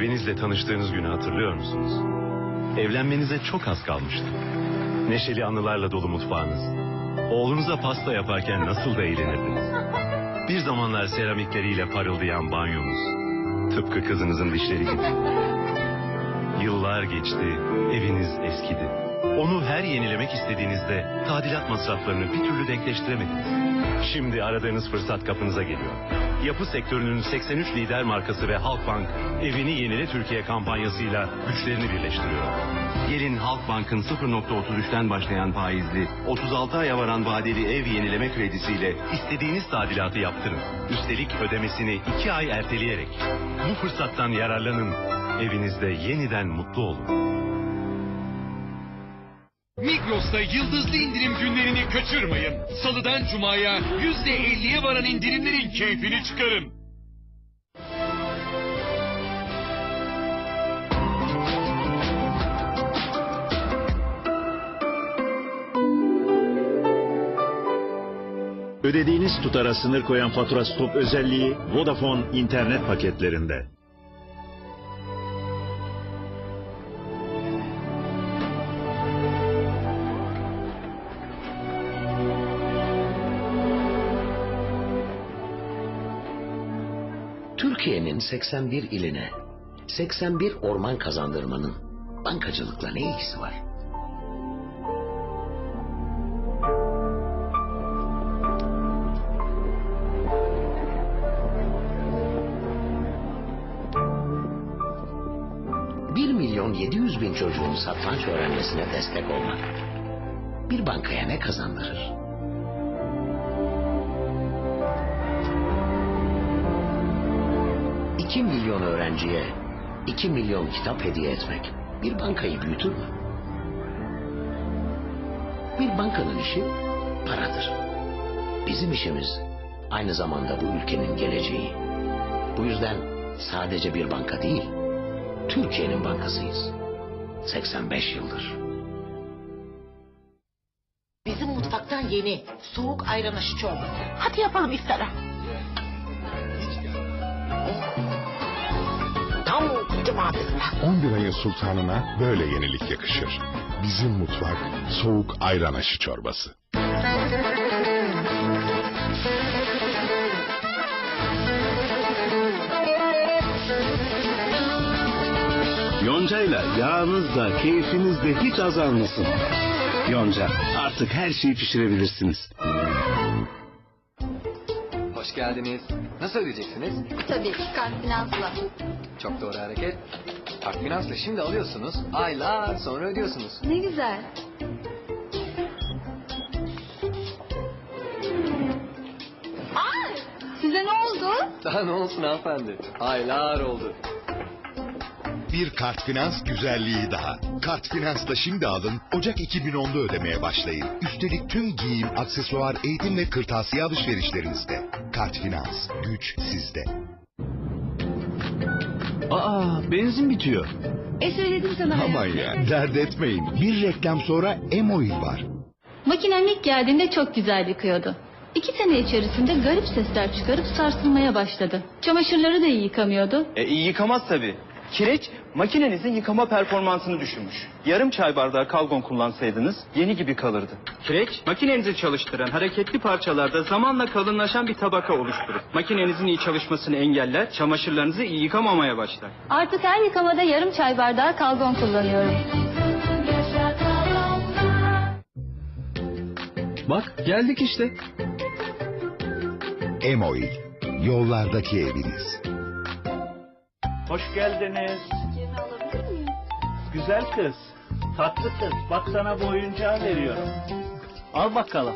Evinizle tanıştığınız günü hatırlıyor musunuz? Evlenmenize çok az kalmıştı. Neşeli anılarla dolu mutfağınız. Oğlunuza pasta yaparken nasıl da eğlenirdiniz. Bir zamanlar seramikleriyle parıldayan banyomuz. Tıpkı kızınızın dişleri gibi. Yıllar geçti, eviniz eskidi. Onu her yenilemek istediğinizde tadilat masraflarını bir türlü denkleştiremediniz. Şimdi aradığınız fırsat kapınıza geliyor. Yapı sektörünün 83 lider markası ve Halkbank evini yenile Türkiye kampanyasıyla güçlerini birleştiriyor. Gelin Halkbank'ın 0.33'ten başlayan faizli 36 aya varan vadeli ev yenileme kredisiyle istediğiniz tadilatı yaptırın. Üstelik ödemesini 2 ay erteleyerek. Bu fırsattan yararlanın. Evinizde yeniden mutlu olun. Migros'ta yıldızlı indirim günlerini kaçırmayın. Salıdan Cuma'ya %50'ye varan indirimlerin keyfini çıkarın. Ödediğiniz tutara sınır koyan fatura stop özelliği Vodafone internet paketlerinde. Türkiye'nin 81 iline 81 orman kazandırmanın bankacılıkla ne ilgisi var? Bir milyon yedi yüz bin çocuğun satranç öğrenmesine destek olmak bir bankaya ne kazandırır? 2 milyon öğrenciye 2 milyon kitap hediye etmek bir bankayı büyütür mü? Bir bankanın işi paradır. Bizim işimiz aynı zamanda bu ülkenin geleceği. Bu yüzden sadece bir banka değil, Türkiye'nin bankasıyız. 85 yıldır. Bizim mutfaktan yeni soğuk ayran aşı çorbası. Hadi yapalım iftara. Tam cemaatinde. 11 ayın sultanına böyle yenilik yakışır. Bizim mutfak soğuk ayran aşı çorbası. Yonca'yla yağınız da keyfiniz de hiç azalmasın. Yonca artık her şeyi pişirebilirsiniz. Hoş geldiniz. Nasıl ödeyeceksiniz? Tabii ki kart finansla. Çok doğru hareket. Kart finansla şimdi alıyorsunuz. Aylar sonra ödüyorsunuz. Ne güzel. Aa, size ne oldu? Daha ne olsun hanımefendi? Aylar oldu. Bir kart finans güzelliği daha. Kart finansla şimdi alın, Ocak 2010'da ödemeye başlayın. Üstelik tüm giyim, aksesuar, eğitim ve kırtasiye alışverişlerinizde. Kart finans, güç sizde. Aa benzin bitiyor. E söyledim sana. Aman ya, dert etmeyin. Bir reklam sonra Emoil var. Makinem ilk geldiğinde çok güzel yıkıyordu. İki sene içerisinde garip sesler çıkarıp sarsılmaya başladı. Çamaşırları da iyi yıkamıyordu. E iyi yıkamaz tabii. Kireç makinenizin yıkama performansını düşürmüş. Yarım çay bardağı kalgon kullansaydınız yeni gibi kalırdı. Kireç makinenizi çalıştıran hareketli parçalarda zamanla kalınlaşan bir tabaka oluşturur. Makinenizin iyi çalışmasını engeller, çamaşırlarınızı iyi yıkamamaya başlar. Artık her yıkamada yarım çay bardağı kalgon kullanıyorum. Bak geldik işte. Emoil, yollardaki eviniz. Hoş geldiniz. Güzel kız. Tatlı kız. Bak sana bu oyuncağı veriyorum. Al bakalım.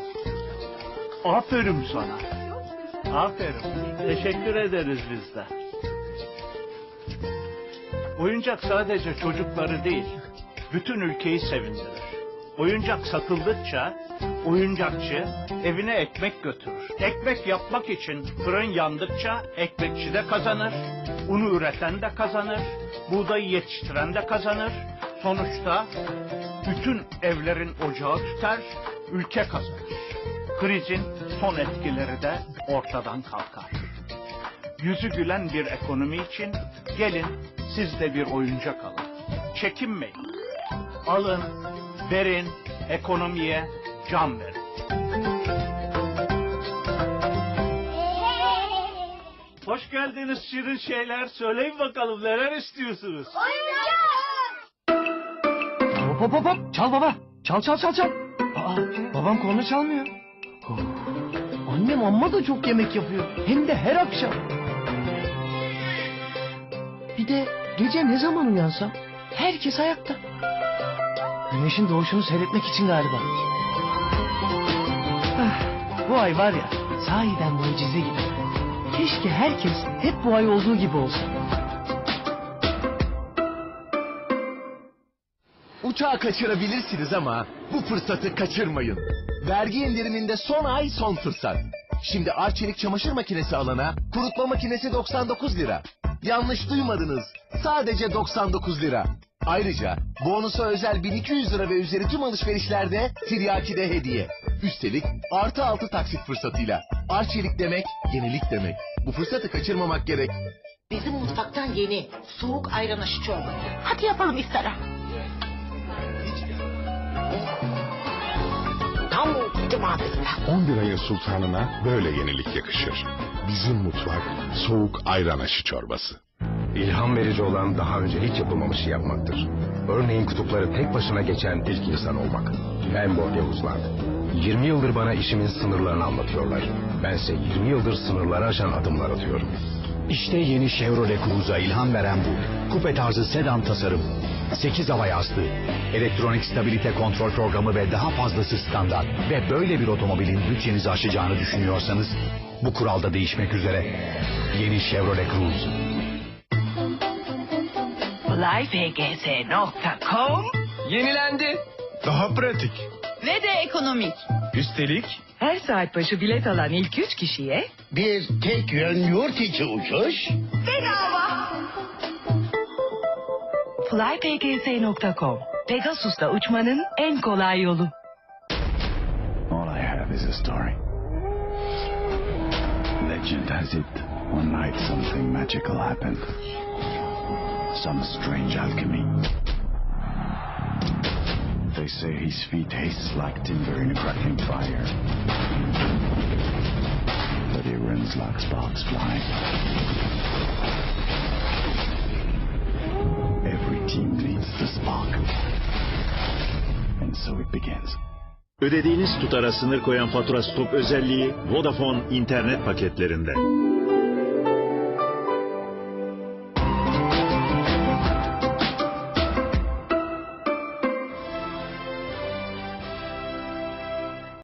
Aferin sana. Aferin. Teşekkür ederiz biz de. Oyuncak sadece çocukları değil, bütün ülkeyi sevindirir. Oyuncak satıldıkça oyuncakçı evine ekmek götürür. Ekmek yapmak için fırın yandıkça ekmekçi de kazanır, unu üreten de kazanır, buğdayı yetiştiren de kazanır. Sonuçta bütün evlerin ocağı tüter, ülke kazanır. Krizin son etkileri de ortadan kalkar. yüzü gülen bir ekonomi için gelin siz de bir oyuncak alın. Çekinmeyin. Alın, verin, ekonomiye can verin. Hoş geldiniz şirin şeyler. Söyleyin bakalım neler istiyorsunuz? Hop hop hop hop. Çal baba. Çal çal çal çal. Aa, babam korna çalmıyor. Oh. Annem amma da çok yemek yapıyor. Hem de her akşam. Bir de gece ne zaman uyansam herkes ayakta. Güneşin doğuşunu seyretmek için galiba. Bu ay var ya sahiden mucize gibi. Keşke herkes hep bu ay olduğu gibi olsa. Uçağı kaçırabilirsiniz ama bu fırsatı kaçırmayın. Vergi indiriminde son ay son fırsat. Şimdi Arçelik çamaşır makinesi alana kurutma makinesi 99 lira. Yanlış duymadınız. Sadece 99 lira. Ayrıca bonusa özel 1200 lira ve üzeri tüm alışverişlerde Tiryaki hediye. Üstelik artı altı taksit fırsatıyla. Arçelik demek yenilik demek. Bu fırsatı kaçırmamak gerek. Bizim mutfaktan yeni soğuk ayran aşı çorbası. Hadi yapalım iftara. Tam cuma'dayım. 11 ayın sultanına böyle yenilik yakışır. Bizim mutfak soğuk ayran aşı çorbası. İlham verici olan daha önce hiç yapılmamışı yapmaktır. Örneğin kutupları tek başına geçen ilk insan olmak. Lamborghini Yavuzlar. 20 yıldır bana işimin sınırlarını anlatıyorlar. Bense 20 yıldır sınırları aşan adımlar atıyorum. İşte yeni Chevrolet Cruze'a ilham veren bu. Kupe tarzı sedan tasarım. 8 hava yastığı, elektronik stabilite kontrol programı ve daha fazlası standart. Ve böyle bir otomobilin bütçenizi aşacağını düşünüyorsanız bu kuralda değişmek üzere. Yeni Chevrolet Cruze. flypgs.com Yenilendi. Daha pratik. ve de ekonomik. Üstelik Her saat başı bilet alan ilk üç kişiye Bir tek yön yurt içi uçuş. bedava. flypgs.com Pegasus'ta uçmanın en kolay yolu. All I have is a story. Legend has it, one night something magical happened. Some strange alchemy. They say his feet taste like timber in a crackling fire. But he runs like sparks flying. Every team needs the spark. And so it begins. Ödediğiniz tutara sınır koyan fatura stop özelliği Vodafone internet paketlerinde.